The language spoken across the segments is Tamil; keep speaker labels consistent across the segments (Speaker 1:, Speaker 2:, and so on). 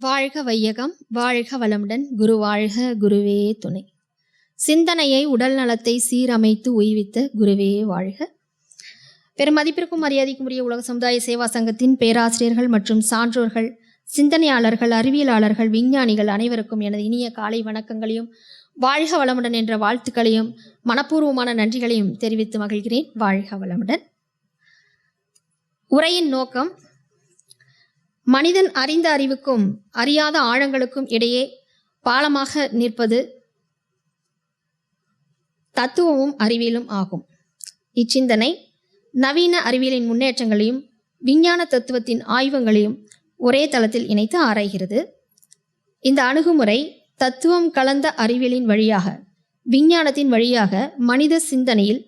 Speaker 1: வாழ்க வையகம் வாழ்க வளமுடன். குரு வாழ்க குருவே துணை. சிந்தனையை உடல் நலத்தை சீரமைத்து உய்வித்த குருவே வாழ்க. பெருமதிப்பிற்கும் மரியாதைக்கும் உரிய உலக சமுதாய சேவா சங்கத்தின் பேராசிரியர்கள் மற்றும் சான்றோர்கள் சிந்தனையாளர்கள் அறிவியலாளர்கள் விஞ்ஞானிகள் அனைவருக்கும் எனது இனிய காலை வணக்கங்களையும் வாழ்க வளமுடன் என்ற வாழ்த்துக்களையும் மனப்பூர்வமான நன்றிகளையும் தெரிவித்து மகிழ்கிறேன். வாழ்க வளமுடன். உரையின் நோக்கம் மனிதன் அறிந்த அறிவுக்கும் அறியாத ஆழங்களுக்கும் இடையே பாலமாக நிற்பது தத்துவமும் அறிவியலும் ஆகும். இச்சிந்தனை நவீன அறிவியலின் முன்னேற்றங்களையும் விஞ்ஞான தத்துவத்தின் ஆய்வங்களையும் ஒரே தளத்தில் இணைத்து ஆராய்கிறது. இந்த அணுகுமுறை தத்துவம் கலந்த அறிவியலின் வழியாக விஞ்ஞானத்தின் வழியாக மனித சிந்தனையில்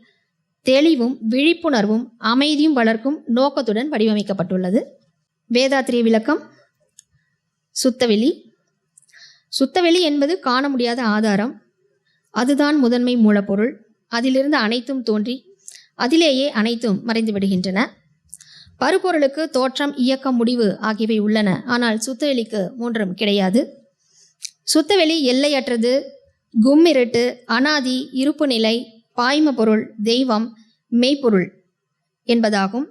Speaker 1: தெளிவும் விழிப்புணர்வும் அமைதியும் வளர்க்கும் நோக்கத்துடன் வடிவமைக்கப்பட்டுள்ளது. வேதாத்திரிய விளக்கம் சுத்தவெளி. சுத்தவெளி என்பது காண முடியாத ஆதாரம். அதுதான் முதன்மை மூலப்பொருள். அதிலிருந்து அனைத்தும் தோன்றி அதிலேயே அனைத்தும் மறைந்து விடுகின்றன. பருப்பொருளுக்கு தோற்றம் இயக்கம் முடிவு ஆகியவை உள்ளன. ஆனால் சுத்தவெளிக்கு மூன்றும் கிடையாது. சுத்தவெளி எல்லையற்றது. கும்மிருட்டு அனாதி இருப்பு நிலை பாய்ம பொருள் தெய்வம் மெய்ப்பொருள் என்பதாகும்.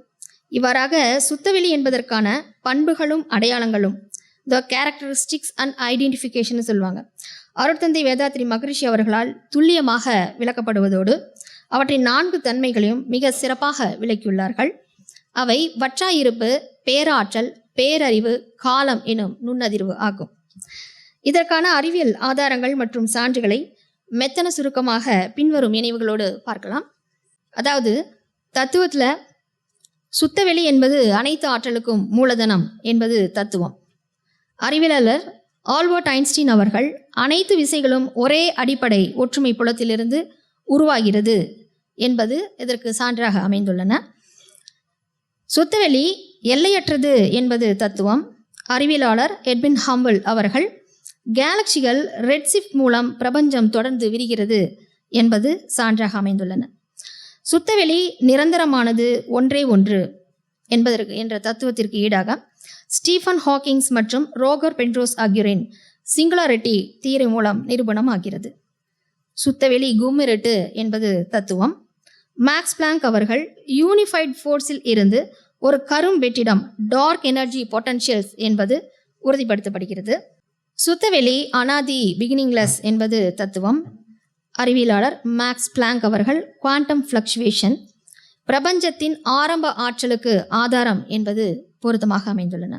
Speaker 1: இவ்வாறாக சுத்தவெளி என்பதற்கான பண்புகளும் அடையாளங்களும். த கேரக்டரிஸ்டிக்ஸ் அண்ட் ஐடென்டிஃபிகேஷன் சொல்லுவாங்க. அருட்தந்தை வேதாத்ரி மகரிஷி அவர்களால் துல்லியமாக விளக்கப்படுவதோடு அவற்றின் நான்கு தன்மைகளையும் மிக சிறப்பாக விளக்கியுள்ளார்கள். அவை வற்றாயிருப்பு பேராற்றல் பேரறிவு காலம் எனும் நுண்ணதிர்வு ஆகும். இதற்கான அறிவியல் ஆதாரங்கள் மற்றும் சான்றுகளை மெத்தன சுருக்கமாக பின்வரும் நினைவுகளோடு பார்க்கலாம். அதாவது தத்துவத்தில் சுத்தவெளி என்பது அனைத்து ஆற்றலுக்கும் மூலதனம் என்பது தத்துவம். அறிவியலாளர் ஆல்பர்ட் ஐன்ஸ்டீன் அவர்கள் அனைத்து விசைகளும் ஒரே அடிப்படை ஒற்றுமை புலத்திலிருந்து உருவாகிறது என்பது இதற்கு சான்றாக அமைந்துள்ளன. சுத்தவெளி எல்லையற்றது என்பது தத்துவம். அறிவியலாளர் எட்வின் ஹம்பிள் அவர்கள் கேலக்சிகள் ரெட்சிஃப்ட் மூலம் பிரபஞ்சம் தொடர்ந்து விரிகிறது என்பது சான்றாக அமைந்துள்ளன. சுத்தவெளி நிரந்தரமானது ஒன்றே ஒன்று என்பதற்கு என்ற தத்துவத்திற்கு ஈடாக ஸ்டீஃபன் ஹாக்கிங்ஸ் மற்றும் ரோகர் பென்ட்ரோஸ் ஆகியோரின் சிங்குலாரிட்டி தீரை மூலம் நிரூபணம் ஆகிறது சுத்தவெளி கும்மிரட்டு என்பது தத்துவம். மேக்ஸ் பிளாங்க் அவர்கள் யூனிஃபைட் ஃபோர்ஸில் இருந்து ஒரு கரும் வெற்றிடம் டார்க் எனர்ஜி பொட்டன்ஷியல்ஸ் என்பது உறுதிப்படுத்தப்படுகிறது. சுத்தவெளி அனாதி பிகினிங்லெஸ் என்பது தத்துவம். அறிவியலாளர் மேக்ஸ் பிளாங்க் அவர்கள் குவாண்டம் ஃப்ளக்சுவேஷன் பிரபஞ்சத்தின் ஆரம்ப ஆற்றலுக்கு ஆதாரம் என்பது பொருத்தமாக அமைந்துள்ளன.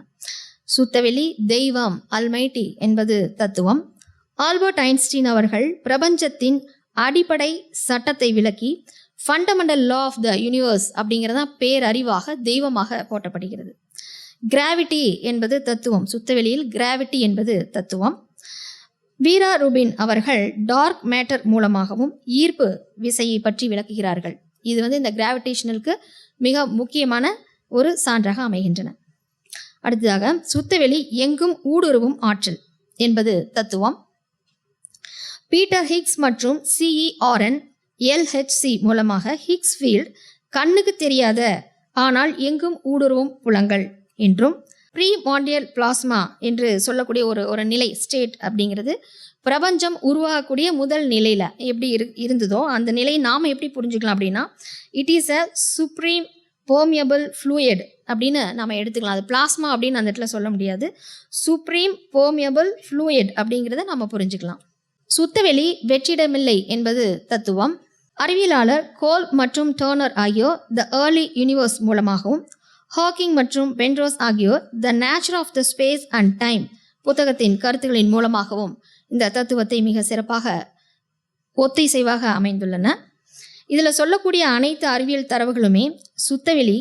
Speaker 1: சுத்தவெளி தெய்வம் அல்மைட்டி என்பது தத்துவம். ஆல்பர்ட் ஐன்ஸ்டீன் அவர்கள் பிரபஞ்சத்தின் அடிப்படை சட்டத்தை விளக்கி fundamental law of the universe அப்படிங்கிறதா பேரறிவாக தெய்வமாக போட்டப்படுகிறது கிராவிட்டி என்பது தத்துவம். சுத்தவெளியில் கிராவிட்டி என்பது தத்துவம். வீரா ரூபின் அவர்கள் டார்க் மேட்டர் மூலமாகவும் ஈர்ப்பு விசையை பற்றி விளக்குகிறார்கள். இது வந்து இந்த கிராவிடேஷனலுக்கு மிக முக்கியமான ஒரு சான்றாக அமைகின்றன. அடுத்ததாக சுத்தவெளி எங்கும் ஊடுருவும் ஆற்றல் என்பது தத்துவம். பீட்டர் ஹிக்ஸ் மற்றும் சிஇஆர்என் எல்ஹெச்சி மூலமாக ஹிக்ஸ் ஃபீல்ட் கண்ணுக்கு தெரியாத ஆனால் எங்கும் ஊடுருவும் புலங்கள் என்றும் ப்ரீ மாண்டியல் பிளாஸ்மா என்று சொல்லக்கூடிய ஒரு ஒரு நிலை ஸ்டேட் அப்படிங்கிறது பிரபஞ்சம் உருவாகக்கூடிய முதல் நிலையில் எப்படி இரு இருந்ததோ அந்த நிலையை நாம் எப்படி புரிஞ்சுக்கலாம் அப்படின்னா it is a supreme foamable fluid அப்படின்னு நம்ம எடுத்துக்கலாம். அது பிளாஸ்மா அப்படின்னு அந்த இடத்துல சொல்ல முடியாது. சுப்ரீம் போமியபிள் ஃப்ளூயட் அப்படிங்கிறத நம்ம புரிஞ்சுக்கலாம். சுத்தவெளி வெற்றிடமில்லை என்பது தத்துவம். அறிவியலாளர் கோல் மற்றும் டேர்னர் ஆகியோர் த ஏர்லி யூனிவர்ஸ் மூலமாகவும் ஹாக்கிங் மற்றும் பென்ரோஸ் ஆகியோர் the nature of the space and time புத்தகத்தின் கருத்துகளின் மூலமாகவும் இந்த தத்துவத்தை மிக சிறப்பாக ஒத்திசைவாக அமைந்துள்ளன. இதில் சொல்லக்கூடிய அனைத்து அறிவியல் தரவுகளுமே சுத்தவெளி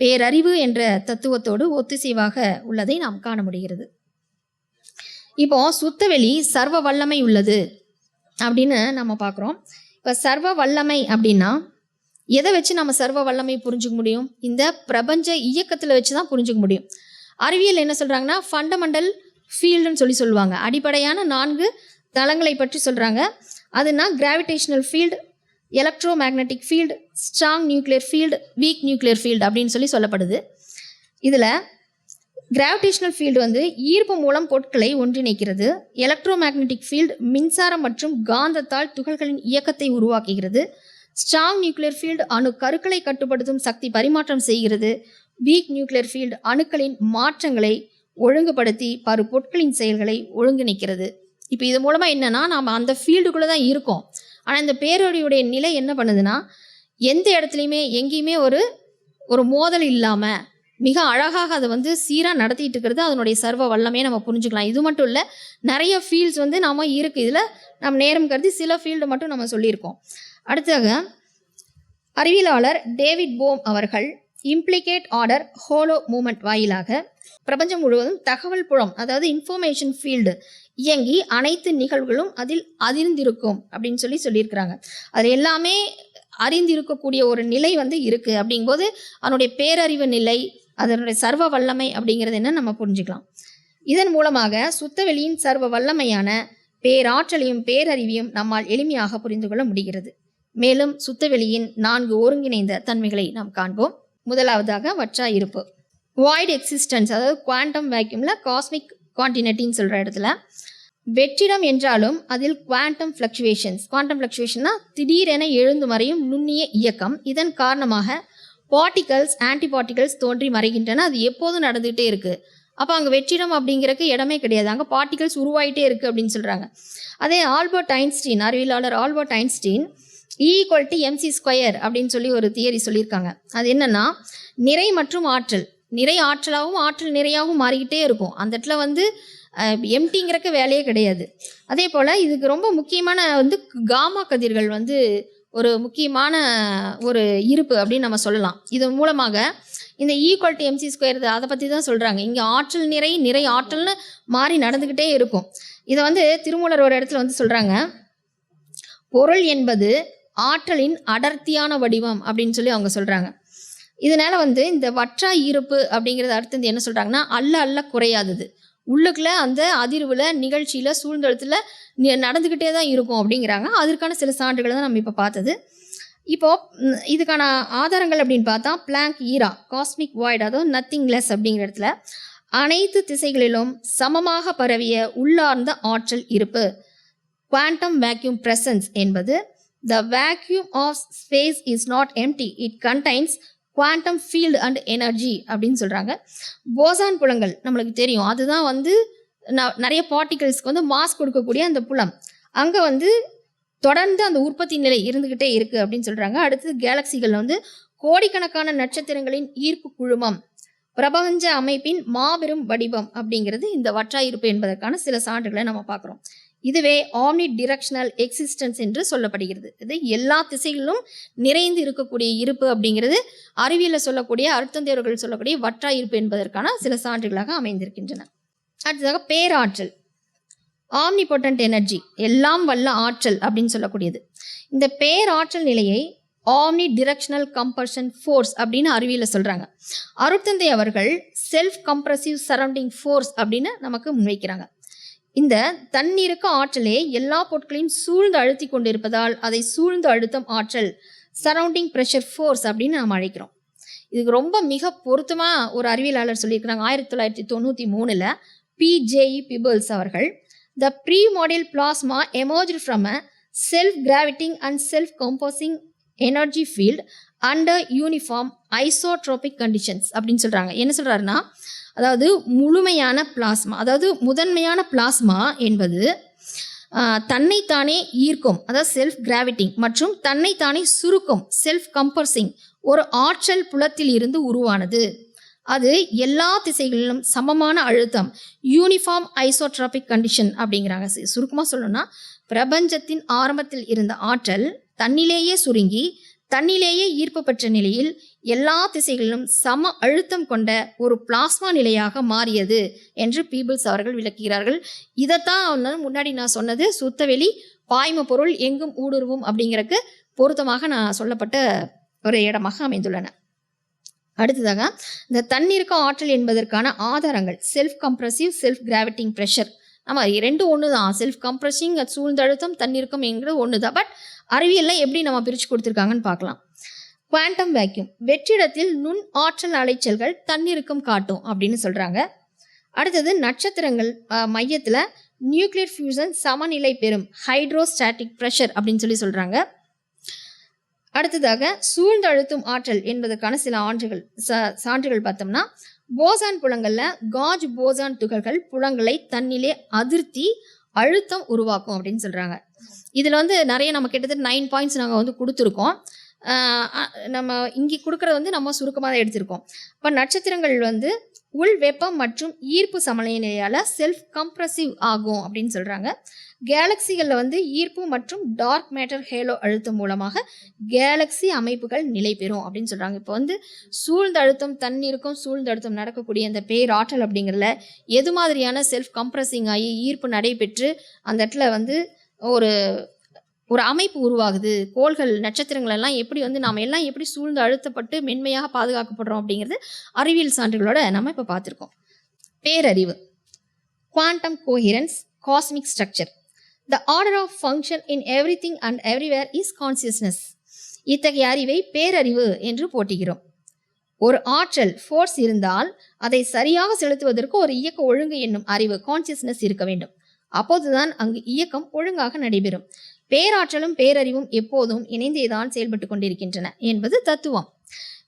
Speaker 1: பேரறிவு என்ற தத்துவத்தோடு ஒத்திசைவாக உள்ளதை நாம் காண முடிகிறது. இப்போ சுத்தவெளி சர்வ வல்லமை உள்ளது அப்படின்னு நம்ம பார்க்குறோம். இப்போ சர்வ வல்லமை அப்படின்னா எதை வச்சு நம்ம சர்வ வல்லமை புரிஞ்சுக்க முடியும்? இந்த பிரபஞ்ச இயக்கத்தில் வச்சு தான் புரிஞ்சுக்க முடியும். அறிவியல் என்ன சொல்கிறாங்கன்னா ஃபண்டமெண்டல் ஃபீல்டுன்னு சொல்லி சொல்லுவாங்க. அடிப்படையான நான்கு தளங்களை பற்றி சொல்கிறாங்க அதுனா gravitational field electromagnetic field strong nuclear field weak nuclear field அப்படின்னு சொல்லி சொல்லப்படுது. இதில் கிராவிடேஷனல் ஃபீல்டு வந்து ஈர்ப்பு மூலம் பொருட்களை ஒன்றிணைக்கிறது. எலக்ட்ரோ மேக்னட்டிக் ஃபீல்டு மின்சாரம் மற்றும் காந்தத்தால் துகள்களின் இயக்கத்தை உருவாக்குகிறது. ஸ்ட்ராங் நியூக்ளியர் ஃபீல்டு அணு கருக்களை கட்டுப்படுத்தும் சக்தி பரிமாற்றம் செய்கிறது. வீக் நியூக்ளியர் ஃபீல்டு அணுக்களின் மாற்றங்களை ஒழுங்குபடுத்தி பரு பொருட்களின் செயல்களை ஒழுங்கிணைக்கிறது. இப்போ இது மூலமாக என்னென்னா நாம் அந்த ஃபீல்டுக்குள்ளே தான் இருக்கோம். ஆனால் இந்த பேரொழியுடைய நிலை என்ன பண்ணுதுன்னா எந்த இடத்துலையுமே எங்கேயுமே ஒரு ஒரு மோதல் இல்லாமல் மிக அழகாக அதை வந்து சீராக நடத்திட்டு இருக்கிறது அதனுடைய சர்வ வல்லமே நம்ம புரிஞ்சுக்கலாம். இது மட்டும் இல்லை நிறைய ஃபீல்ட்ஸ் வந்து நாம இருக்குது இதில் நம்ம நேரம் கருதி சில ஃபீல்டு மட்டும் நம்ம சொல்லியிருக்கோம். அடுத்ததாக அறிவியலாளர் டேவிட் போம் அவர்கள் இம்ப்ளிகேட் ஆர்டர் ஹோலோ மூமெண்ட் வாயிலாக பிரபஞ்சம் முழுவதும் தகவல் புலம் அதாவது இன்ஃபர்மேஷன் ஃபீல்டு இயங்கி அனைத்து நிகழ்வுகளும் அதில் அதிர்ந்திருக்கும் அப்படின்னு சொல்லி சொல்லியிருக்கிறாங்க. அதில் எல்லாமே அறிந்திருக்கக்கூடிய ஒரு நிலை வந்து இருக்குது அப்படிங்கும்போது அதனுடைய பேரறிவு நிலை அதனுடைய சர்வ வல்லமை அப்படிங்கிறது என்ன நம்ம புரிஞ்சுக்கலாம். இதன் மூலமாக சுத்தவெளியின் சர்வ வல்லமையான பேராற்றலையும் பேரறிவையும் நம்மால் எளிமையாக புரிந்து கொள்ள முடிகிறது. மேலும் சுத்தவெளியின் நான்கு ஒருங்கிணைந்த தன்மைகளை நாம் காண்போம். முதலாவதாக வற்றா இருப்பு வாய்டு எக்ஸிஸ்டன்ஸ் அதாவது குவாண்டம் வேக்யூமில் காஸ்மிக் குவான்டினிட்டின்னு சொல்கிற இடத்துல வெற்றிடம் என்றாலும் அதில் குவாண்டம் ஃப்ளக்சுவேஷன்ஸ் குவாண்டம் ஃப்ளக்சுவேஷன்னா திடீரென எழுந்து மறையும் நுண்ணிய இயக்கம். இதன் காரணமாக பார்ட்டிகல்ஸ் ஆன்டிபார்ட்டிகல்ஸ் தோன்றி மறைகின்றன. அது எப்போதும் நடந்துகிட்டே இருக்குது அப்போ அங்கே வெற்றிடம் அப்படிங்கிறக்கு இடமே கிடையாது. அங்கே பார்ட்டிகல்ஸ் உருவாயிட்டே இருக்குது அப்படின்னு சொல்கிறாங்க அதே Albert Einstein அறிவியலாளர் Albert Einstein equal to mc square அப்படின்னு சொல்லி ஒரு தியரி சொல்லியிருக்காங்க. அது என்னென்னா நிறை மற்றும் ஆற்றல். நிறை ஆற்றலாகவும் ஆற்றல் நிறையாகவும் மாறிக்கிட்டே இருக்கும். அந்த இடத்துல வந்து எம்டிங்கிறக்க வேலையே கிடையாது. அதே போல் இதுக்கு ரொம்ப முக்கியமான வந்து காமா கதிர்கள் வந்து ஒரு முக்கியமான ஒரு இருப்பு அப்படின்னு நம்ம சொல்லலாம். இது மூலமாக இந்த ஈக்குவல் டு எம்சி ஸ்கொயர் அதை பற்றி தான் சொல்கிறாங்க இங்கே ஆற்றல் நிறை நிறை ஆற்றல்னு மாறி நடந்துக்கிட்டே இருக்கும். இதை வந்து திருமூலர் ஒரு இடத்துல வந்து சொல்கிறாங்க பொருள் என்பது ஆற்றலின் அடர்த்தியான வடிவம் அப்படின்னு சொல்லி அவங்க சொல்கிறாங்க இதனால வந்து இந்த வற்றா இருப்பு அப்படிங்கிறது அடுத்து வந்து என்ன சொல்கிறாங்கன்னா அல்ல அல்ல குறையாதது. உள்ளுக்குள்ள அந்த அதிர்வில் நிகழ்ச்சியில் சூழ்ந்தெழுத்தில் நடந்துக்கிட்டே தான் இருக்கும் அப்படிங்கிறாங்க. அதற்கான சில சான்றுகளை தான் நம்ம இப்போ பார்த்தது. இப்போது இதுக்கான ஆதாரங்கள் அப்படின்னு பார்த்தா பிளாங்க் ஈரா காஸ்மிக் வாய்ட் அதாவது நத்திங் லெஸ் அப்படிங்கிற இடத்துல அனைத்து திசைகளிலும் சமமாக பரவிய உள்ளார்ந்த ஆற்றல் இருப்பு குவாண்டம் வேக்யூம் presence என்பது the vacuum of space is not empty it contains quantum field and energy அப்படின்னு சொல்கிறாங்க போசான் புலங்கள் நம்மளுக்கு தெரியும். அதுதான் வந்து ந- நிறைய பார்ட்டிகல்ஸ்க்கு வந்து மாஸ் கொடுக்கக்கூடிய அந்த புலம். அங்கே வந்து தொடர்ந்து அந்த உற்பத்தி நிலை இருந்துக்கிட்டே இருக்குது அப்படின்னு சொல்கிறாங்க அடுத்தது கேலக்சிகளில் வந்து கோடிக்கணக்கான நட்சத்திரங்களின் ஈர்ப்பு குழுமம் பிரபஞ்ச அமைப்பின் மாபெரும் வடிவம் அப்படிங்கிறது இந்த வற்றாயிருப்பு என்பதற்கான சில சான்றுகளை நம்ம பார்க்குறோம். இதுவே ஆம்னி டிரெக்ஷனல் எக்ஸிஸ்டன்ஸ் என்று சொல்லப்படுகிறது. இது எல்லா திசைகளிலும் நிறைந்து இருக்கக்கூடிய இருப்பு அப்படிங்கிறது அறிவியலில் சொல்லக்கூடிய அர்த்தந்தேவர்கள் சொல்லக்கூடிய வற்றா இருப்பு என்பதற்கான சில சான்றுகளாக அமைந்திருக்கின்றன. அடுத்ததாக பேராற்றல். ஆம்னி எனர்ஜி எல்லாம் வல்ல ஆற்றல் அப்படின்னு சொல்லக்கூடியது. இந்த பேராற்றல் நிலையை ஆம்னி டிரெக்ஷனல் கம்பர்ஷன் ஃபோர்ஸ் அப்படின்னு அறிவியலில் சொல்கிறாங்க அருட்தந்தை அவர்கள் செல்ஃப் கம்ப்ரசிவ் சரௌண்டிங் ஃபோர்ஸ் அப்படின்னு நமக்கு முன்வைக்கிறாங்க. இந்த தண்ணீருக்கு ஆற்றலே எல்லா பொருட்களையும் சூழ்ந்து அழுத்தி கொண்டிருப்பதால் அதை சூழ்ந்து அழுத்தம் ஆற்றல் சரௌண்டிங் ப்ரெஷர் ஃபோர்ஸ் அப்படின்னு நாம் அழைக்கிறோம். இதுக்கு ரொம்ப மிக பொருத்தமாக ஒரு அறிவியலாளர் சொல்லியிருக்கிறாங்க. ஆயிரத்தி தொள்ளாயிரத்தி தொண்ணூற்றி மூணில் பிஜேஇ பிபிள்ஸ் அவர்கள் the free model plasma emerge from a self gravitating and self composing energy field under uniform isotropic conditions அப்படின்னு சொல்கிறாங்க என்ன சொல்கிறாருன்னா அதாவது முழுமையான பிளாஸ்மா அதாவது முதன்மையான பிளாஸ்மா என்பது தன்னைத்தானே ஈர்க்கும் அதாவது செல்ஃப் கிராவிட்டிங் மற்றும் தன்னைத்தானே சுருக்கும் செல்ஃப் கம்பர்சிங் ஒரு ஆற்றல் புலத்தில் இருந்து உருவானது. அது எல்லா திசைகளிலும் சமமான அழுத்தம் யூனிஃபார்ம் ஐசோட்ராபிக் கண்டிஷன் அப்படிங்கிறாங்க. சுருக்கமாக சொல்லணும்னா பிரபஞ்சத்தின் ஆரம்பத்தில் இருந்த ஆற்றல் தன்னிலேயே சுருங்கி தன்னிலேயே ஈர்ப்பு பெற்ற நிலையில் எல்லா திசைகளிலும் சம அழுத்தம் கொண்ட ஒரு பிளாஸ்மா நிலையாக மாறியது என்று பீபிள்ஸ் அவர்கள் விளக்குகிறார்கள். இதைத்தான் அவங்க முன்னாடி நான் சொன்னது சுத்தவெளி பாய்ம பொருள் எங்கும் ஊடுருவும் அப்படிங்கறக்கு பொருத்தமாக நான் சொல்லப்பட்ட ஒரு இடமாக அமைந்துள்ளன. அடுத்ததாக இந்த தண்ணீருக்கு ஆற்றல் என்பதற்கான ஆதாரங்கள் self compressive self gravitating pressure ஆமாம் ரெண்டும் ஒன்று தான் செல்ஃப் கம்ப்ரஸிங் சூழ்ந்தழுத்தம் தண்ணீருக்கும் என்கிறது ஒன்று தான் பட் அறிவியலில் எப்படி நம்ம பிரித்து கொடுத்துருக்காங்கன்னு பார்க்கலாம். குவாண்டம் வேக்யூம் வெற்றிடத்தில் நுண் ஆற்றல் அலைச்சல்கள் தண்ணீருக்கும் காட்டும் அப்படின்னு சொல்கிறாங்க அடுத்தது நட்சத்திரங்கள் மையத்தில் நியூக்ளியர் ஃபியூசன் சமநிலை பெறும் ஹைட்ரோஸ்டாட்டிக் ப்ரெஷர் அப்படின்னு சொல்லி சொல்கிறாங்க அடுத்ததாக சூழ்ந்தழுத்தும் ஆற்றல் என்பதற்கான சில ஆண்டுகள் ச- சான்றுகள் பார்த்தோம்னா போசான் புலங்கள்ல காஜ் போசான் துகள்கள் புலங்களை தன்னிலே அதிர்த்தி அழுத்தம் உருவாக்கும் அப்படின்னு சொல்றாங்க. இதுல வந்து நிறைய நம்ம கிட்டத்தட்ட நைன் பாயிண்ட்ஸ் நாங்கள் வந்து கொடுத்துருக்கோம். நம்ம இங்கே கொடுக்குறது வந்து நம்ம சுருக்கமாக தான் எடுத்திருக்கோம். இப்போ நட்சத்திரங்கள் வந்து உள் வெப்பம் மற்றும் ஈர்ப்பு சமநிலையால் செல்ஃப் கம்ப்ரசிவ் ஆகும் அப்படின்னு சொல்கிறாங்க கேலக்சிகளில் வந்து ஈர்ப்பு மற்றும் டார்க் மேட்டர் ஹேலோ அழுத்தம் மூலமாக கேலக்ஸி அமைப்புகள் நிலை பெறும் அப்படின்னு சொல்கிறாங்க இப்போ வந்து சூழ்ந்த அழுத்தம் தண்ணீருக்கும் சூழ்ந்த அழுத்தம் நடக்கக்கூடிய அந்த பேராற்றல் அப்படிங்கிறதுல எது மாதிரியான செல்ஃப் கம்ப்ரஸிங் ஆகி ஈர்ப்பு நடைபெற்று அந்த இடத்துல வந்து ஒரு ஒரு அமைப்பு உருவாகுது கோள்கள் நட்சத்திரங்கள் எல்லாம் எப்படி வந்து நாம் எல்லாம் எப்படி சூழ்ந்து அழுத்தப்பட்டு மென்மையாக பாதுகாக்கப்படுறோம் அப்படிங்கிறது அறிவியல் சான்றுகளோட நம்ம இப்போ பார்த்துருக்கோம். பேரறிவு quantum coherence cosmic structure the order of function in everything and everywhere is consciousness இத்தகைய அறிவை பேரறிவு என்று போட்டுகிறோம் ஒரு ஆற்றல் ஃபோர்ஸ் இருந்தால் அதை சரியாக செலுத்துவதற்கு ஒரு இயக்க ஒழுங்கு என்னும் அறிவு கான்சியஸ்னஸ் இருக்க வேண்டும். அப்போதுதான் அங்கு இயக்கம் ஒழுங்காக நடைபெறும். பேராற்றலும் பேரறிவும் எப்போதும் இணைந்தேதான் செயல்பட்டு கொண்டிருக்கின்றன என்பது தத்துவம்.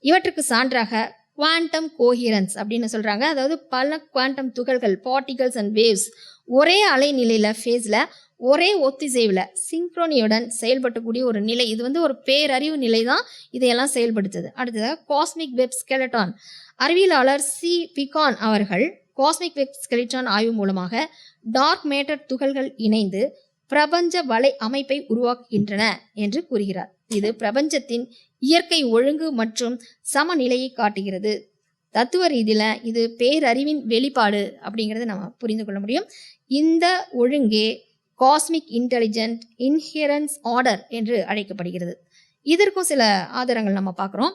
Speaker 1: இவற்றுக்கு சான்றாக குவாண்டம் கோஹிரன்ஸ் அப்படின்னு சொல்கிறாங்க அதாவது பல குவாண்டம் துகள்கள் பார்ட்டிகல்ஸ் அண்ட் வேவ்ஸ் ஒரே அலைநிலையில் ஃபேஸில் ஒரே ஒத்திசைவில் சிங்க்ரோனியுடன் செயல்படக்கூடிய ஒரு நிலை. இது வந்து ஒரு பேரறிவு நிலை தான் இதையெல்லாம் செயல்படுத்துது. அடுத்ததாக காஸ்மிக் வெப் ஸ்கெலட்டான் அறிவியலாளர் சி பிகான் அவர்கள் காஸ்மிக் வெப் ஸ்கெலிட்டான் ஆய்வு மூலமாக டார்க் மேட்டர் துகள்கள் இணைந்து பிரபஞ்ச வலை அமைப்பை உருவாக்குகின்றன என்று கூறுகிறார். இது பிரபஞ்சத்தின் இயற்கை ஒழுங்கு மற்றும் சமநிலையை காட்டுகிறது. தத்துவ ரீதியில் இது பேரறிவின் வெளிப்பாடு அப்படிங்கிறத நம்ம புரிந்து கொள்ள முடியும். இந்த ஒழுங்கே காஸ்மிக் இன்டெலிஜென்ட் இன்ஹியரன்ஸ் ஆர்டர் என்று அழைக்கப்படுகிறது. இதற்கும் சில ஆதாரங்கள் நம்ம பார்க்குறோம்.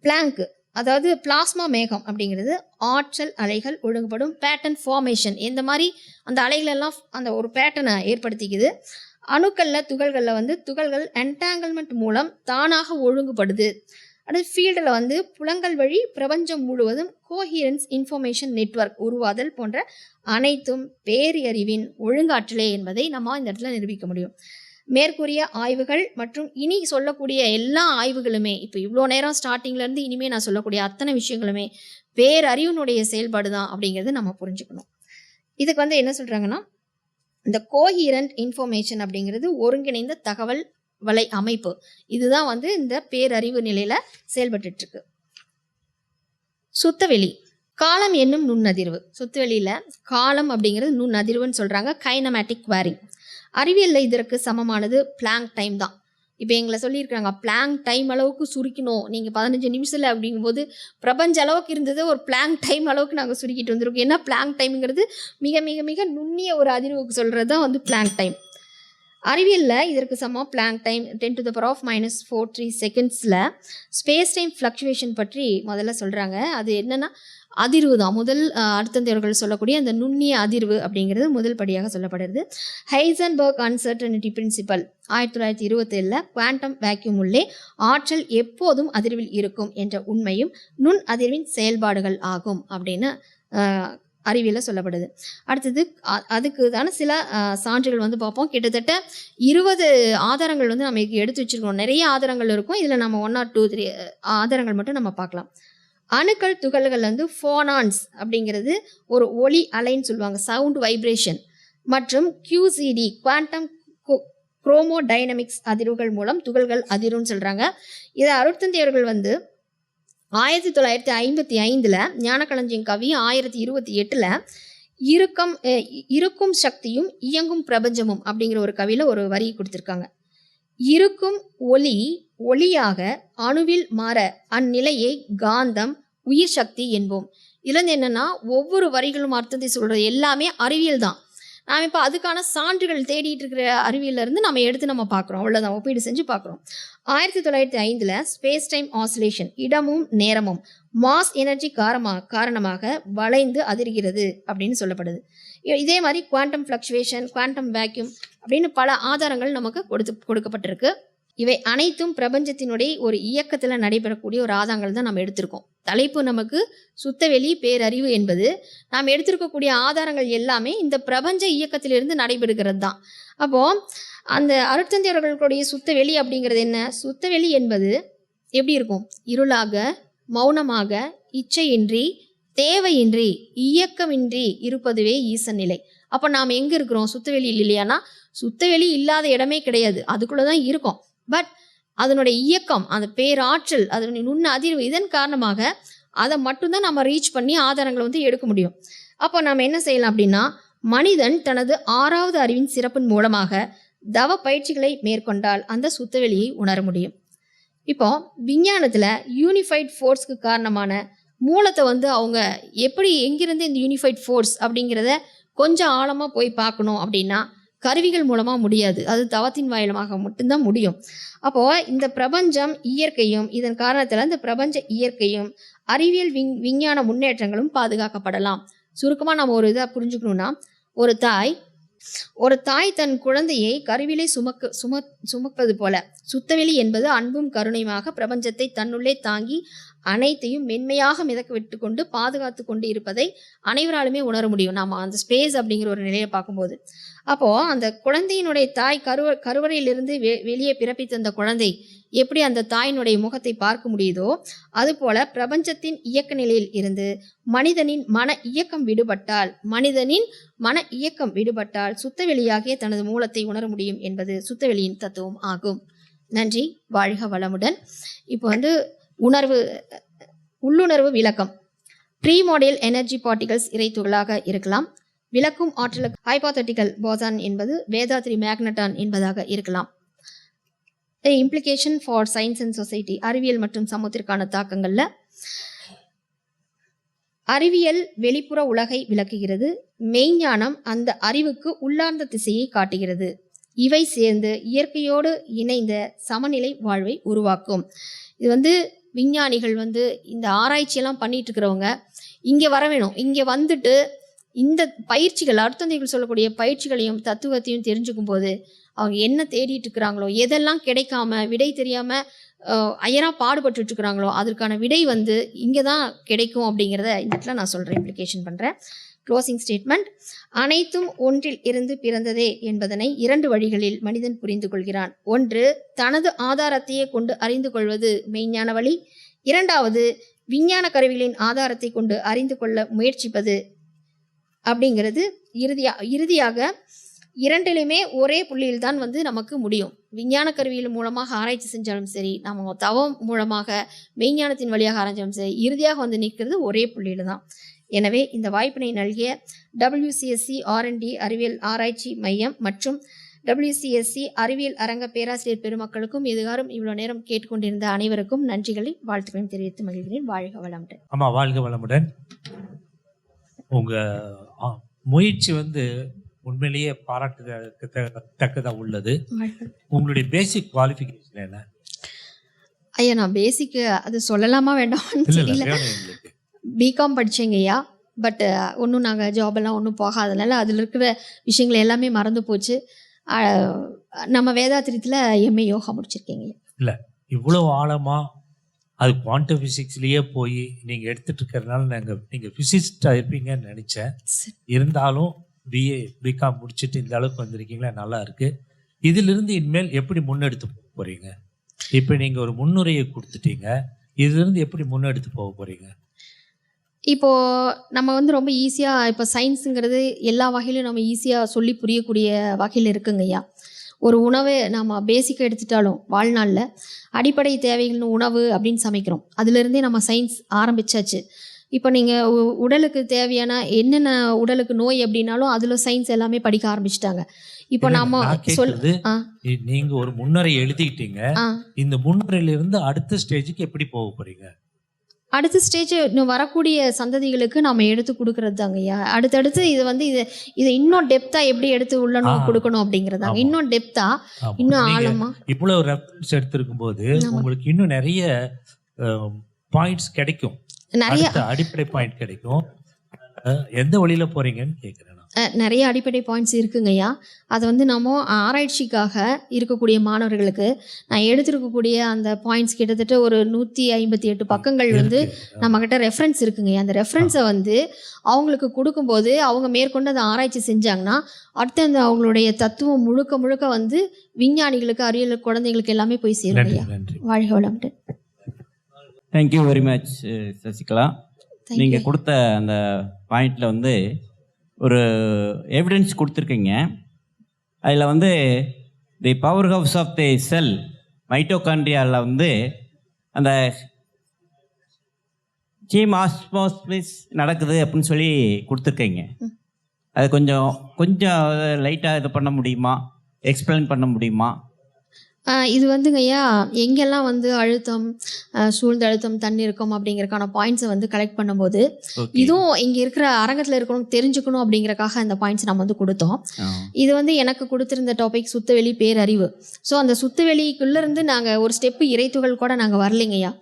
Speaker 1: பிளாங்க் அதாவது பிளாஸ்மா மேகம் அப்படிங்கிறது ஆற்றல் அலைகள் ஒழுங்குபடும் பேட்டர்ன் ஃபார்மேஷன் இந்த மாதிரி அந்த அலைகளெல்லாம் அந்த ஒரு பேட்டர்னை ஏற்படுத்திக்குது. அணுக்களில் துகள்களில் வந்து துகள்கள் என்டாங்கிள்மெண்ட் மூலம் தானாக ஒழுங்குபடுது. அடுத்து ஃபீல்டில் வந்து புலங்கள் வழி பிரபஞ்சம் முழுவதும் கோஹிரன்ஸ் இன்ஃபர்மேஷன் நெட்வொர்க் உருவாதல் போன்ற அனைத்தும் பேரியறிவின் ஒழுங்காற்றலே என்பதை நம்ம இந்த இடத்துல நிரூபிக்க முடியும். மேற்கூறிய ஆய்வுகள் மற்றும் இனி சொல்லக்கூடிய எல்லா ஆய்வுகளுமே இப்போ இவ்வளோ நேரம் ஸ்டார்டிங்லேருந்து இனிமேல் நான் சொல்லக்கூடிய அத்தனை விஷயங்களுமே பேரறிவினுடைய செயல்பாடு தான் அப்படிங்கிறது நம்ம புரிஞ்சுக்கணும். இதுக்கு வந்து என்ன சொல்கிறாங்கன்னா இந்த கோஹிரண்ட் இன்ஃபர்மேஷன் அப்படிங்கிறது ஒருங்கிணைந்த தகவல் வலை அமைப்பு. இதுதான் வந்து இந்த பேரறிவு நிலையில செயல்பட்டுட்டு இருக்கு சுத்தவெளி. காலம் என்னும் நுண்ணதிர்வு. சுத்தவெளியில காலம் அப்படிங்கிறது நுண்ணதிர்வுன்னு சொல்றாங்க. கைனமேட்டிக் வேரிங் அறிவியல்ல இதற்கு சமமானது பிளாங்க் டைம் தான். இப்போ எங்களை சொல்லியிருக்கிறாங்க பிளாங் டைம் அளவுக்கு சுருக்கணும் நீங்கள் பதினஞ்சு நிமிஷத்தில் அப்படிங்கும்போது பிரபஞ்ச அளவுக்கு இருந்தது ஒரு பிளாங் டைம் அளவுக்கு நாங்கள் சுருக்கிட்டு வந்திருக்கோம். ஏன்னா பிளாங் டைம்ங்கிறது மிக மிக மிக நுண்ணிய ஒரு அதிர்வுக்கு சொல்கிறது தான் வந்து பிளாங் டைம் அறிவியலில் இதற்கு சமம். Planck time ten to the power of minus four three செகண்ட்ஸில் ஸ்பேஸ் டைம் ஃப்ளக்சுவேஷன் பற்றி முதல்ல சொல்கிறாங்க அது என்னென்னா அதிர்வு தான். முதல் அஹ், சொல்லக்கூடிய அந்த நுண்ணிய அதிர்வு அப்படிங்கிறது முதல் படியாக சொல்லப்படுறது ஹைசன்பர்க் அன்சர்டனிட்டி பிரின்சிபல் ஆயிரத்தி தொள்ளாயிரத்தி இருபத்தேழில் குவாண்டம் வேக்யூம் உள்ளே ஆற்றல் எப்போதும் அதிர்வில் இருக்கும் என்ற உண்மையும் நுண் அதிர்வின் செயல்பாடுகள் ஆகும் அப்படின்னு அறிவியல அறிவியலில் சொல்லப்படுது. அடுத்தது அதுக்குதான அதுக்கு சில சான்றுகள் வந்து பார்ப்போம். கிட்டத்தட்ட இருபது ஆதாரங்கள் வந்து நம்ம எடுத்து வச்சிருக்கோம். நிறைய ஆதாரங்கள் இருக்கும். இதில் நம்ம ஒன் ஆர் டூ த்ரீ ஆதாரங்கள் மட்டும் நம்ம பார்க்கலாம். அணுக்கள் துகள்கள் வந்து ஃபோனான்ஸ் அப்படிங்கிறது ஒரு ஒலி அலைன்னு சொல்லுவாங்க. சவுண்ட் வைப்ரேஷன் மற்றும் கியூசிடி குவாண்டம் குரோமோ டைனமிக்ஸ் அதிர்வுகள் மூலம் துகள்கள் அதிர்வுன்னு சொல்கிறாங்க இதை அருட்தந்தையர்கள் வந்து ஆயிரத்தி தொள்ளாயிரத்தி ஐம்பத்தி ஐந்தில் ஞானக்களஞ்சியம் கவி ஆயிரத்தி இருபத்தி எட்டில் இறுக்கம் இருக்கும் சக்தியும் இயங்கும் பிரபஞ்சமும் அப்படிங்கிற ஒரு கவியில் ஒரு வரி கொடுத்துருக்காங்க. இருக்கும் ஒளி ஒளியாக அணுவில் மாற அந்நிலையை காந்தம் உயிர் சக்தி என்போம். இதுலேருந்து என்னென்னா என்னன்னா ஒவ்வொரு வரிகளும் அர்த்தத்தை சொல்கிறது எல்லாமே அறிவியல் தான். நாம் இப்போ அதுக்கான சான்றுகள் தேடிட்டு இருக்கிற அறிவியலேருந்து நம்ம எடுத்து நம்ம பார்க்குறோம் அவ்வளோதான் ஒப்பீடு செஞ்சு பார்க்குறோம் ஆயிரத்தி தொள்ளாயிரத்தி ஐந்தில் ஸ்பேஸ் டைம் ஆசிலேஷன் இடமும் நேரமும் மாஸ் எனர்ஜி காரமா காரணமாக வளைந்து அதிர்கிறது அப்படின்னு சொல்லப்படுது. இதே மாதிரி குவாண்டம் ஃப்ளக்சுவேஷன் குவாண்டம் வேக்யூம் அப்படின்னு பல ஆதாரங்கள் நமக்கு கொடுத்து கொடுக்கப்பட்டிருக்கு. இவை அனைத்தும் பிரபஞ்சத்தினுடைய ஒரு இயக்கத்தில் நடைபெறக்கூடிய ஒரு ஆதாரங்கள் தான் நம்ம எடுத்திருக்கோம். தலைப்பு நமக்கு சுத்தவெளி பேரறிவு என்பது நாம் எடுத்திருக்கக்கூடிய ஆதாரங்கள் எல்லாமே இந்த பிரபஞ்ச இயக்கத்திலிருந்து நடைபெறுகிறது தான் அப்போது அந்த அருட்தந்தி அவர்களுடைய சுத்தவெளி அப்படிங்கிறது என்ன? சுத்தவெளி என்பது எப்படி இருக்கும்? இருளாக மௌனமாக இச்சையின்றி தேவையின்றி இயக்கமின்றி இருப்பதுவே ஈசன் நிலை. அப்போ நாம் எங்கே இருக்கிறோம்? சுத்தவெளியில் இல்லையானா சுத்தவெளி இல்லாத இடமே கிடையாது. அதுக்குள்ளே தான் இருக்கோம். பட் அதனுடைய இயக்கம் அந்த பேராற்றல் அதனுடைய நுண்ண அதிர்வு இதன் காரணமாக அதை மட்டும்தான் நம்ம ரீச் பண்ணி ஆதாரங்களை வந்து எடுக்க முடியும். அப்போ நாம் என்ன செய்யலாம் அப்படின்னா மனிதன் தனது ஆறாவது அறிவின் சிறப்பின் மூலமாக தவ பயிற்சிகளை மேற்கொண்டால் அந்த சுத்தவெளியை உணர முடியும். இப்போ விஞ்ஞானத்தில் யூனிஃபைட் ஃபோர்ஸ்க்கு காரணமான மூலத்தை வந்து அவங்க எப்படி எங்கிருந்து இந்த யூனிஃபைட் ஃபோர்ஸ் அப்படிங்கிறத கொஞ்சம் ஆழமாக போய் பார்க்கணும் அப்படின்னா கருவிகள் மூலமாக முடியாது. அது தவத்தின் வாயிலமாக மட்டும்தான் முடியும். அப்போது இந்த பிரபஞ்சம் இயற்கையும் இதன் காரணத்தில் இந்த பிரபஞ்ச இயற்கையும் அறிவியல் விஞ் விஞ்ஞான முன்னேற்றங்களும் பாதுகாக்கப்படலாம். சுருக்கமாக நம்ம ஒரு இதாக புரிஞ்சுக்கணும்னா ஒரு தாய் ஒரு தாய் தன் குழந்தையை கருவிலே சுமக்க சும சுமப்பது போல சுத்தவெளி என்பது அன்பும் கருணையுமாக பிரபஞ்சத்தை தன்னுள்ளே தாங்கி அனைத்தையும் மென்மையாக மிதக்க விட்டு கொண்டு பாதுகாத்து கொண்டு இருப்பதை அனைவராலுமே உணர முடியும். நாம் அந்த ஸ்பேஸ் அப்படிங்கிற ஒரு நிலையை பார்க்கும்போது. அப்போது அந்த குழந்தையினுடைய தாய் கருவ கருவறையிலிருந்து வெ வெளியே பிறப்பித்த அந்த குழந்தை எப்படி அந்த தாயினுடைய முகத்தை பார்க்க முடியுதோ அதுபோல பிரபஞ்சத்தின் இயக்க நிலையில் இருந்து மனிதனின் மன இயக்கம் விடுபட்டால் மனிதனின் மன இயக்கம் விடுபட்டால் சுத்தவெளியாகிய தனது மூலத்தை உணர முடியும் என்பது சுத்தவெளியின் தத்துவம் ஆகும். நன்றி. வாழ்க வளமுடன். இப்போ வந்து உணர்வு உள்ளுணர்வு விளக்கம். ப்ரீ மாடல் எனர்ஜி பார்ட்டிகல்ஸ் இறைத்துகளாக இருக்கலாம். விளக்கும் ஆற்றலுக்கு ஹைபாத்தட்டிக்கல் போசான் என்பது வேதாத்ரி மேக்னட்டான் என்பதாக இருக்கலாம். Implication for science and society அறிவியல் மற்றும் சமூகத்திற்கான தாக்கங்களில். அறிவியல் வெளிப்புற உலகை விளக்குகிறது. மெய்ஞானம் அந்த அறிவுக்கு உள்ளார்ந்த திசையை காட்டுகிறது. இவை சேர்ந்து இயற்கையோடு இணைந்த சமநிலை வாழ்வை உருவாக்கும். இது வந்து விஞ்ஞானிகள் வந்து இந்த ஆராய்ச்சியெல்லாம் பண்ணிட்டு இருக்கிறவங்க இங்கே வர வேணும். இங்கே வந்துட்டு இந்த பயிற்சிகள் அர்த்தந்தைகள் சொல்லக்கூடிய பயிற்சிகளையும் தத்துவத்தையும் தெரிஞ்சுக்கும் போது அவங்க என்ன தேடிட்டு இருக்கிறாங்களோ எதெல்லாம் கிடைக்காம விடை தெரியாம அயராக பாடுபட்டு இருக்கிறாங்களோ அதற்கான விடை வந்து இங்கே தான் கிடைக்கும் அப்படிங்கிறத இந்த இடத்துல நான் சொல்கிறேன் இம்ப்ளிகேஷன் பண்ணுறேன் க்ளோசிங் ஸ்டேட்மெண்ட் அனைத்தும் ஒன்றில் இருந்து பிறந்ததே என்பதனை இரண்டு வழிகளில் மனிதன் புரிந்து கொள்கிறான். ஒன்று தனது ஆதாரத்தையே கொண்டு அறிந்து கொள்வது மெய்ஞான வழி. இரண்டாவது விஞ்ஞான கருவிகளின் ஆதாரத்தை கொண்டு அறிந்து கொள்ள முயற்சிப்பது. அப்படிங்கிறது இறுதியா இறுதியாக இரண்டிலுமே ஒரே புள்ளியில் தான் வந்து நமக்கு முடியும். விஞ்ஞான கருவியில் மூலமாக ஆராய்ச்சி செஞ்சாலும் சரி நம்ம தவம் மூலமாக மெய்ஞானத்தின் வழியாக ஆராய்ச்சாலும் சரி இறுதியாக வந்து நிற்கிறது ஒரே புள்ளியில் தான் எனவே இந்த வாய்ப்பினை நல்கிய டபிள்யூசிஎஸ்சி ஆர்என்டி அறிவியல் ஆராய்ச்சி மையம் மற்றும் டபிள்யூசிஎஸ்சி அறிவியல் அரங்க பேராசிரியர் பெருமக்களுக்கும் இதுகாரும் இவ்வளோ நேரம் கேட்டுக்கொண்டிருந்த அனைவருக்கும் நன்றிகளை வாழ்த்துக்களையும் தெரிவித்து மகிழ்கிறேன். வாழ்க வளமுடன்.
Speaker 2: ஆமா வாழ்க வளமுடன். உங்க முயற்சி வந்து உண்மையிலேயே பாராட்டுதற்கத்தக்கதா உள்ளது.
Speaker 1: வாழ்க
Speaker 2: உங்களுடைய பேசிக் குவாலிஃபிகேஷன் என்ன?
Speaker 1: ஐயா நான் பேசிக்கு அது சொல்லலாமா
Speaker 2: இல்ல இல்ல எங்களுக்கு.
Speaker 1: பிகாம் படிச்சேங்க ஐயா. பட் ஒன்றும் நாங்கள் ஜாபெல்லாம் ஒன்றும் போகாதனால அதில் இருக்கிற விஷயங்கள் எல்லாமே மறந்து போச்சு. நம்ம வேதாத்திரியத்தில் எம்ஏ யோகா முடிச்சிருக்கேங்க ஐயா.
Speaker 2: இவ்வளவு ஆழமா அது குவாண்டம் பிசிக்ஸ்லயே போய் நீங்க எடுத்துட்டு இருக்கிறதுனால நாங்க நீங்க பிசிஸ்டா இருப்பீங்கன்னு நினைச்சேன். இருந்தாலும் பிஏ பிகாம் முடிச்சுட்டு இந்த அளவுக்கு வந்திருக்கீங்களா? நல்லா இருக்கு. இதிலிருந்து இனிமேல் எப்படி முன்னெடுத்து போக போறீங்க? இப்போ நீங்க ஒரு முன்னுரையை கொடுத்துட்டீங்க. இதுல இருந்து எப்படி முன்னெடுத்து போக போறீங்க?
Speaker 1: இப்போ நம்ம வந்து ரொம்ப ஈஸியாக இப்போ சயின்ஸுங்கிறது எல்லா வகையிலும் நம்ம ஈஸியாக சொல்லி புரியக்கூடிய வகையில் இருக்குங்க ஐயா ஒரு உணவை நம்ம பேசிக்காக எடுத்துட்டாலும் வாழ்நாளில் அடிப்படை தேவைகள்னு உணவு அப்படின்னு சமைக்கிறோம். அதுலேருந்தே நம்ம சயின்ஸ் ஆரம்பிச்சாச்சு. இப்போ நீங்கள் உடலுக்கு தேவையான என்னென்ன உடலுக்கு நோய் அப்படின்னாலும் அதில் சயின்ஸ் எல்லாமே படிக்க ஆரம்பிச்சிட்டாங்க. இப்போ
Speaker 2: நான்
Speaker 1: சொல்
Speaker 2: நீங்க ஒரு முன்னுரை எழுதிக்கிட்டீங்க. இந்த முன்னுரையில இருந்து அடுத்த ஸ்டேஜுக்கு எப்படி போக போறீங்க?
Speaker 1: அடுத்த ஸ்டேஜ் இன்னும் வரக்கூடிய சந்ததிகளுக்கு நம்ம எடுத்து கொடுக்கறது தாங்க ஐயா அடுத்தடுத்து இது வந்து இது இதை இன்னும் டெப்தா எப்படி எடுத்து உள்ள. கொடுக்கணும் அப்படிங்கிறதாங்க. இன்னும் டெப்தா. இன்னும் ஆழமா
Speaker 2: இவ்வளவு ரெஃபரன்ஸ் எடுத்திருக்கும் போது. உங்களுக்கு இன்னும் நிறைய பாயிண்ட்ஸ் கிடைக்கும்
Speaker 1: நிறைய
Speaker 2: அடிப்படை பாயிண்ட் கிடைக்கும் எந்த வழியில போறீங்கன்னு கேக்குறேன்
Speaker 1: நிறைய அடிப்படை பாயிண்ட்ஸ் இருக்குங்கய்யா. அது வந்து நம்ம ஆராய்ச்சிக்காக இருக்கக்கூடிய மாணவர்களுக்கு நான் எடுத்திருக்கக்கூடிய அந்த பாயிண்ட்ஸ் கிட்டத்தட்ட ஒரு நூற்றி ஐம்பத்தி எட்டு பக்கங்கள் வந்து. நம்மக்கிட்ட ரெஃபரன்ஸ் இருக்குங்கய்யா. அந்த ரெஃபரன்ஸை வந்து அவங்களுக்கு கொடுக்கும்போது அவங்க மேற்கொண்டு அதை ஆராய்ச்சி செஞ்சாங்கன்னா அடுத்து அந்த அவங்களுடைய தத்துவம் முழுக்க முழுக்க வந்து விஞ்ஞானிகளுக்கு அறிவியல் குழந்தைங்களுக்கு எல்லாமே போய் சேரும் ஐயா. வாழ்க வளமுடன்.
Speaker 3: Thank you very much Sasikala. நீங்கள் கொடுத்த அந்த பாயிண்டில் வந்து ஒரு எவிடன்ஸ் கொடுத்துருக்கீங்க. அதில் வந்து the power house of the cell மைட்டோகாண்ட்ரியாவில் வந்து அந்த சீம் ஆஸ்மோஸ்மிஸ் நடக்குது அப்படின்னு சொல்லி கொடுத்துருக்கீங்க. அது கொஞ்சம் கொஞ்சம் லைட்டாக இது பண்ண முடியுமா? எக்ஸ்பிளைன் பண்ண முடியுமா?
Speaker 1: இது வந்துங்க ஐயா எங்கெல்லாம் வந்து அழுத்தம் சூழ்ந்த அழுத்தம் தண்ணீர்க்கம் அப்படிங்கறக்கான பாயிண்ட்ஸை வந்து கலெக்ட் பண்ணும்போது. இதுவும் இங்கே இருக்கிற அரங்கத்தில் இருக்கணும் தெரிஞ்சுக்கணும் அப்படிங்கறக்காக அந்த பாயிண்ட்ஸ் நம்ம வந்து கொடுத்தோம். இது வந்து எனக்கு கொடுத்திருந்த டாபிக் சுத்தவெளி பேரறிவு. ஸோ அந்த சுத்தவெளிக்குள்ள இருந்து நாங்கள் ஒரு ஸ்டெப்பு இறைத்துகள் கூட நாங்கள் வரலைங்கய்யா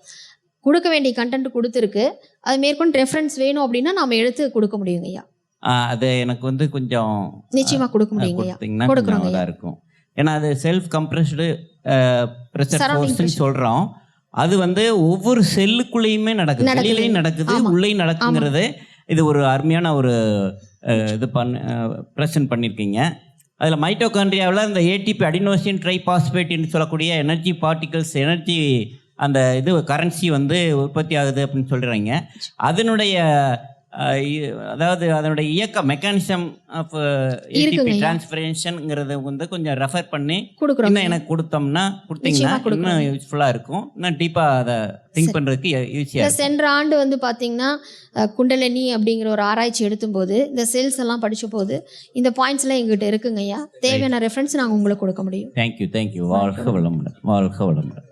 Speaker 1: கொடுக்க வேண்டிய கண்டென்ட் கொடுத்துருக்கு. அது மேற்கொண்டு ரெஃபரன்ஸ் வேணும் அப்படின்னா நாம எடுத்து கொடுக்க முடியுங்க ஐயா.
Speaker 3: ஆ, அது எனக்கு வந்து கொஞ்சம்
Speaker 1: நிச்சயமா கொடுக்க முடியுங்க ஐயா.
Speaker 3: கொடுத்தீங்கன்னா
Speaker 1: கொடுக்குறோங்க
Speaker 3: இருக்கும். ஏன்னா அது செல்ஃப் கம்ப்ரெஸ்டு ப்ரெஷர்
Speaker 1: Surrounding
Speaker 3: ஃபோர்ஸ்னு சொல்கிறோம் அது வந்து ஒவ்வொரு செல்லுக்குள்ளேயுமே நடக்குது. வெளியிலையும் நடக்குது. உள்ளேயும் நடக்குங்கிறது. இது ஒரு அருமையான ஒரு இது பண்ண ப்ரெசன்ட் பண்ணியிருக்கீங்க அதில் மைட்டோகாண்ட்ரியாவில் இந்த ஏடிபி அடினோசின் ட்ரைபாஸ்பேட்னு சொல்லக்கூடிய எனர்ஜி பார்ட்டிகல்ஸ் எனர்ஜி அந்த இது கரன்சி வந்து உற்பத்தி ஆகுது அப்படின்னு சொல்கிறாங்க அதனுடைய அதாவது அதனுடைய இயக்க மெக்கானிசம் ஆஃப் ஏடிபி
Speaker 1: இருக்குங்கய்யா.
Speaker 3: டிரான்ஸ்பரேஷனுங்கிறத வந்து கொஞ்சம் ரெஃபர் பண்ணி இன்னும் எனக்கு கொடுத்தோம்னா கொடுத்தீங்கன்னா. இன்னும் யூஸ்ஃபுல்லாக இருக்கும். இன்னும் டீப்பாக அதை திங்க் பண்ணுறதுக்கு ஈஸியாக
Speaker 1: சென்ற ஆண்டு வந்து பார்த்தீங்கன்னா குண்டலினி அப்படிங்கிற ஒரு ஆராய்ச்சி எடுத்தும்போது இந்த செல்ஸ் எல்லாம் படிச்ச போது இந்த பாயிண்ட்ஸ் எல்லாம் எங்கிட்ட இருக்குங்க ஐயா. தேவையான ரெஃபரன்ஸ் நாங்கள் உங்களுக்கு கொடுக்க முடியும்.
Speaker 3: தேங்க்யூ தேங்க்யூ வாழ்க வளமுடன் வாழ்க வளமுடன்.